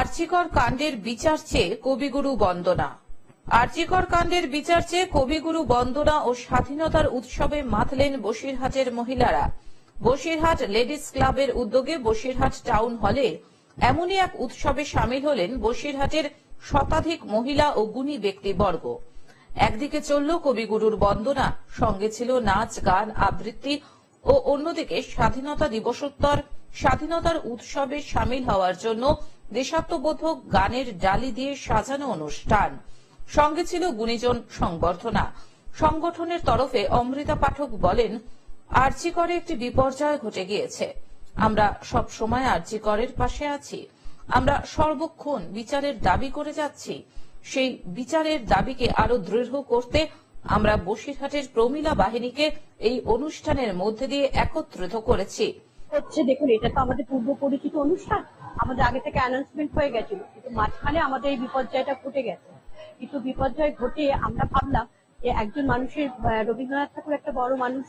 আর্চিকর কাণ্ডের বিচার চেয়ে কবিগুরু বন্দনা। আর্চিকর কাণ্ডের বিচার চেয়ে কবিগুরু বন্দনা ও স্বাধীনতার উৎসবে মাতলেন বসিরহাটের মহিলারা। বসিরহাট লেডিস ক্লাবের উদ্যোগে বসিরহাট টাউন হলে এমনই এক উৎসবে সামিল হলেন বসিরহাটের শতাধিক মহিলা ও গুণী ব্যক্তিবর্গ। একদিকে চলল কবিগুরুর বন্দনা, সঙ্গে ছিল নাচ, গান, আবৃত্তি ও অন্যদিকে স্বাধীনতা দিবসোত্তর। স্বাধীনতার উৎসবে সামিল হওয়ার জন্য দেশাত্মবোধক গানের ডালি দিয়ে সাজানো অনুষ্ঠান। সঙ্গে ছিল গুণীজন সংবর্ধনা। সংগঠনের তরফে অমৃতা পাঠক বলেন আর্চিকরে একটি বিপর্যয় ঘটে গিয়েছে। আমরা সব সময় আর্চিকরের পাশে আছি। আমরা সর্বক্ষণ বিচারের দাবি করে যাচ্ছি। সেই বিচারের দাবিকে আরও দৃঢ় করতে আমরা বসিরহাটের প্রমিলা বাহিনীকে এই অনুষ্ঠানের মধ্যে দিয়ে একত্রিত করেছি। হচ্ছে দেখুন এটা তো আমাদের পূর্ব পরিচিত অনুষ্ঠান। আমাদের আগে থেকে অ্যানাউন্সমেন্ট হয়ে গেছিল কিন্তু মাঝখানে আমাদের এই বিপর্যয়টা ঘটে গেছে। কিন্তু বিপর্যয় ঘটে আমরা ভাবলাম যে একজন মানুষের রবীন্দ্রনাথ ঠাকুর একটা বড় মানুষ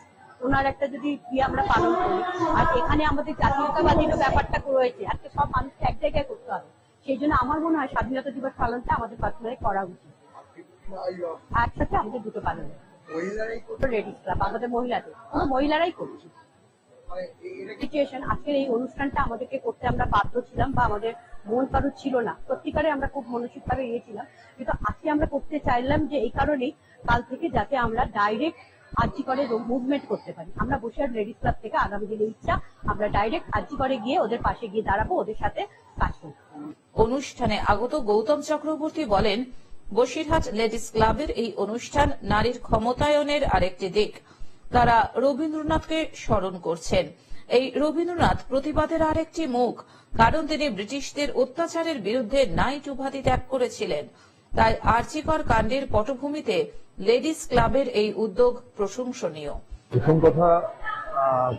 ওনার একটা যদি ইয়ে আমরা পালন করি। আর এখানে আমাদের জাতীয়তাবাদীরও ব্যাপারটা রয়েছে আজকে সব মানুষকে এক জায়গায় করতে হবে। সেই জন্য আমার মনে হয় স্বাধীনতা দিবস পালনটা আমাদের পার্সোনালি করা উচিত। একসাথে আমাদের দুটো পালন। লেডিস ক্লাব আমাদের মহিলাদের। মহিলারাই করছি সিচুয়েশন আজকের এই অনুষ্ঠানটা আমাদেরকে করতে আমরা বাধ্য ছিলাম বা আমাদের মন কারও ছিল না। সত্যিকারে আমরা খুব ইয়েছিলাম কিন্তু আজকে আমরা করতে চাইলাম যে এই কারণেই কাল থেকে যাতে আমরা ডাইরেক্ট আর্জি করে মুভমেন্ট করতে পারি। আমরা লেডিস ক্লাব থেকে আগামী দিনে ইচ্ছা আমরা ডাইরেক্ট আর্জি করে গিয়ে ওদের পাশে গিয়ে দাঁড়াবো, ওদের সাথে কাজ করব। অনুষ্ঠানে আগত গৌতম চক্রবর্তী বলেন, বসিরহাট লেডিস ক্লাবের এই অনুষ্ঠান নারীর ক্ষমতায়নের আরেকটি দিক। তারা রবীন্দ্রনাথকে স্মরণ করছেন। এই রবীন্দ্রনাথ প্রতিবাদের আরেকটি মুখ কারণ তিনি ব্রিটিশদের অত্যাচারের বিরুদ্ধে নাইট উপাধি ত্যাগ করেছিলেন। তাই আর্চিকর কাণ্ডের পটভূমিতে লেডিস ক্লাবের এই উদ্যোগ প্রশংসনীয়। প্রথম কথা আহ,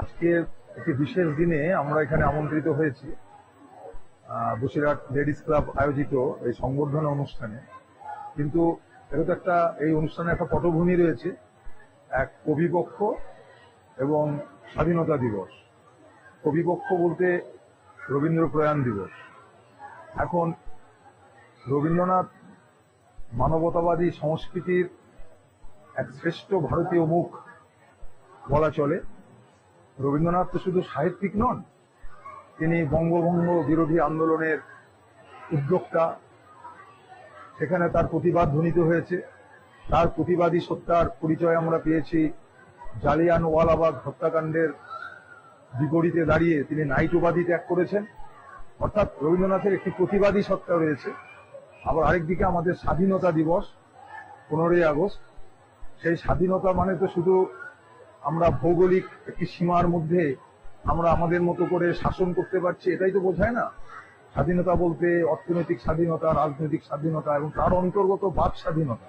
আজকের একটি বিশেষ দিনে আমরা এখানে আমন্ত্রিত হয়েছি। বসিরহাট লেডিস ক্লাব আয়োজিত এই সংবর্ধনা অনুষ্ঠানে। কিন্তু এটা তো একটা এই অনুষ্ঠানে একটা পটভূমি রয়েছে। এক কবিপক্ষ এবং স্বাধীনতা দিবস। কবিপক্ষ বলতে রবীন্দ্র প্রয়াণ দিবস। এখন রবীন্দ্রনাথ মানবতাবাদী সংস্কৃতির এক শ্রেষ্ঠ ভারতীয় মুখ বলা চলে। রবীন্দ্রনাথ তো শুধু সাহিত্যিক নন, তিনি বঙ্গভঙ্গ বিরোধী আন্দোলনের উদ্যোক্তা। সেখানে তার প্রতিবাদ ধ্বনিত হয়েছে। তার প্রতিবাদী সত্তার পরিচয় আমরা পেয়েছি। জালিয়ান ওয়ালাবাগ হত্যাকাণ্ডের বিপরীতে দাঁড়িয়ে তিনি নাইট উপাধি ত্যাগ করেছেন। অর্থাৎ রবীন্দ্রনাথের একটি প্রতিবাদী সত্তা রয়েছে। আবার আরেকদিকে আমাদের স্বাধীনতা দিবস, পনেরোই আগস্ট। সেই স্বাধীনতা মানে তো শুধু আমরা ভৌগোলিক একটি সীমার মধ্যে আমরা আমাদের মতো করে শাসন করতে পারছি, এটাই তো বোঝায় না। স্বাধীনতা বলতে অর্থনৈতিক স্বাধীনতা, রাজনৈতিক স্বাধীনতা এবং তার অন্তর্গত বাক স্বাধীনতা।